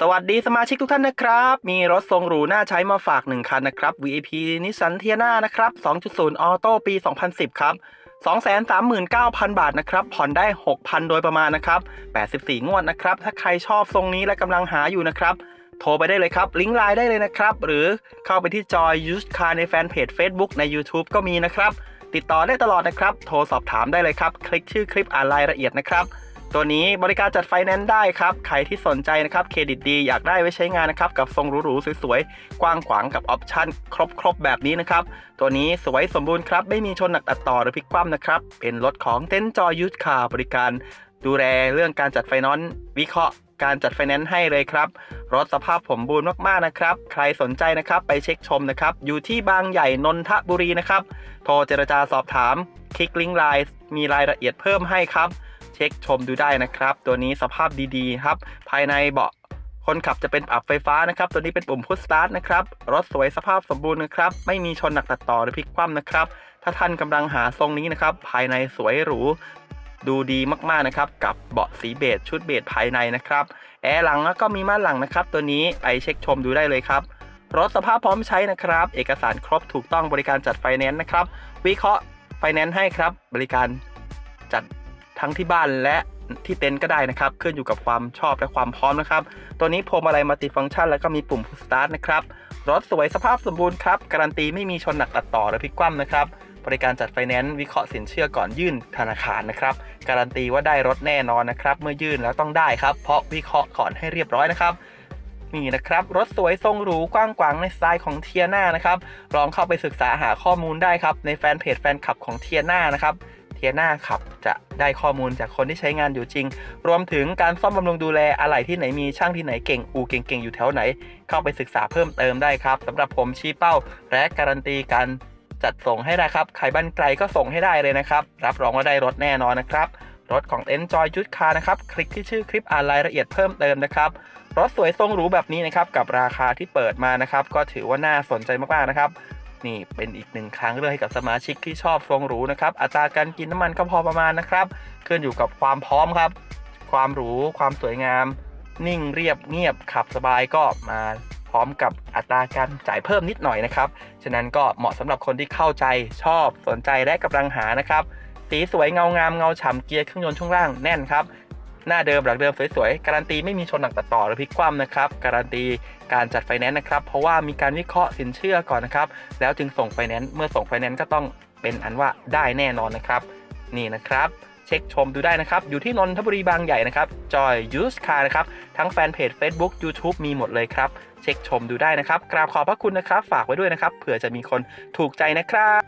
สวัสดีสมาชิกทุกท่านนะครับ มีรถทรงหรูน่าใช้มาฝาก 1 คันนะครับ VIP Nissan t i a n a นะครับ 2.0 ออโต้ปี 2010 ครับ 239,000 บาทนะครับ ผ่อนได้ 6,000 โดยประมาณนะครับ 84 งวดนะครับ ถ้าใครชอบทรงนี้และกำลังหาอยู่นะครับ โทรไปได้เลยครับ ลิงก์ไลน์ได้เลยนะครับ หรือเข้าไปที่จอย Used Car ในแฟนเพจ Facebook ใน YouTube ก็มีนะครับ ติดต่อได้ตลอดนะครับ โทรสอบถามได้เลยครับ คลิกชื่อคลิปอ่านรายละเอียดนะครับ ตัวนี้บริการจัดไฟแนนซ์ได้ครับ ใครที่สนใจนะครับเครดิตดีอยากได้ไว้ใช้งานนะครับ กับทรงหรูๆสวยๆ กว้างขวางกับออปชั่นครบๆ แบบนี้นะครับ ตัวนี้สวยสมบูรณ์ครับ ไม่มีชนหนักตัดต่อหรือพลิกคว่ำนะครับ เป็นรถของเต็นจอยูทคาร์บริการ ดูแลเรื่องการจัดไฟแนนวิเคราะห์การจัดไฟแนนซ์ให้เลยครับ รถสภาพสมบูรณ์มากๆนะครับ ใครสนใจนะครับไปเช็คชมนะครับ อยู่ที่บางใหญ่นนทบุรีนะครับ โทรเจรจาสอบถาม คลิกลิงก์ไลน์มีรายละเอียดเพิ่มให้ครับ เช็คชมดูได้นะครับ ตัวนี้สภาพดีๆครับ ภายในเบาะคนขับจะเป็นปรับไฟฟ้านะครับ ตัวนี้เป็นปุ่มพุชสตาร์ทนะครับ รถสวยสภาพสมบูรณ์นะครับ ไม่มีชนหนักตัดต่อหรือพลิกคว่ำนะครับ ถ้าท่านกำลังหาทรงนี้นะครับ ภายในสวยหรู ดูดีมากๆนะครับ กับเบาะสีเบจชุดเบจภายในนะครับ แอร์หลังแล้วก็มีม่านหลังนะครับ ตัวนี้ไปเช็คชมดูได้เลยครับ รถสภาพพร้อมใช้นะครับ เอกสารครบถูกต้องบริการจัดไฟแนนซ์นะครับ วิเคราะห์ไฟแนนซ์ให้ครับ บริการจัด ทั้งที่บ้านและที่เต็นท์ก็ได้นะครับขึ้นอยู่กับความชอบและความพร้อมนะครับ ตัวนี้พวงมาลัยมัลติฟังก์ชัน แล้วก็มีปุ่ม push start นะครับรถสวยสภาพสมบูรณ์ครับ การันตีไม่มีชนหนักตัดต่อหรือพลิกคว่ำนะครับบริการจัดไฟแนนซ์วิเคราะห์สินเชื่อก่อนยื่นธนาคารนะครับ การันตีว่าได้รถแน่นอนนะครับ เมื่อยื่นแล้วต้องได้ครับ เพราะวิเคราะห์ก่อนให้เรียบร้อยนะครับนี่นะครับรถสวยทรงหรูกว้างขวางในสไตล์ของเทียนานะครับลองเข้าไปศึกษาหาข้อมูลได้ครับในแฟนเพจแฟนคลับของเทียนานะครับ เทียนาขับ จะได้ข้อมูลจากคนที่ใช้งานอยู่จริง รวมถึงการซ่อมบำรุงดูแลอะไรที่ไหนมีช่างที่ไหนเก่งอูเก่งๆ อยู่แถวไหน เข้าไปศึกษาเพิ่มเติมได้ครับสำหรับผมชี้เป้า และการันตีการจัดส่งให้ได้ครับใครบ้านไกลก็ส่งให้ได้เลยนะครับ รับรองว่าได้รถแน่นอนนะครับ รถของ Enjoy จุดคานะครับ คลิกที่ชื่อคลิปอ่านรายละเอียดเพิ่มเติมนะครับ รถสวยทรงหรูแบบนี้นะครับ กับราคาที่เปิดมานะครับ ก็ถือว่าน่าสนใจมากๆนะครับ นี่เป็นอีกหนึ่งครั้งเลือกให้กับสมาชิกที่ชอบทรงหรูนะครับ อัตราการกินน้ำมันก็พอประมาณนะครับขึ้นอยู่กับความพร้อมครับ ความหรูความสวยงาม นิ่งเรียบเงียบขับสบายก็มาพร้อมกับอัตราการจ่ายเพิ่มนิดหน่อยนะครับ ฉะนั้นก็เหมาะสำหรับคนที่เข้าใจชอบสนใจและกำลังหานะครับ สีสวยเงางามเงาฉ่ำเกียร์เครื่องยนต์ช่วงล่างแน่นครับ หน้าเดิมหลังเดิมสวยๆการันตีไม่มีชนหนักตัดต่อหรือพลิกคว่ำนะครับการันตีการจัดไฟแนนซ์นะครับเพราะว่ามีการวิเคราะห์สินเชื่อก่อนนะครับแล้วจึงส่งไฟแนนซ์เมื่อส่งไฟแนนซ์ก็ต้องเป็นอันว่าได้แน่นอนนะครับ นี่นะครับเช็คชมดูได้นะครับ อยู่ที่นนทบุรีบางใหญ่นะครับจอยยูสคาร์นะครับ ทั้งแฟนเพจ Facebook YouTube มีหมดเลยครับ เช็คชมดูได้นะครับ กราบขอบพระคุณนะครับ ฝากไว้ด้วยนะครับ เผื่อจะมีคนถูกใจนะครับ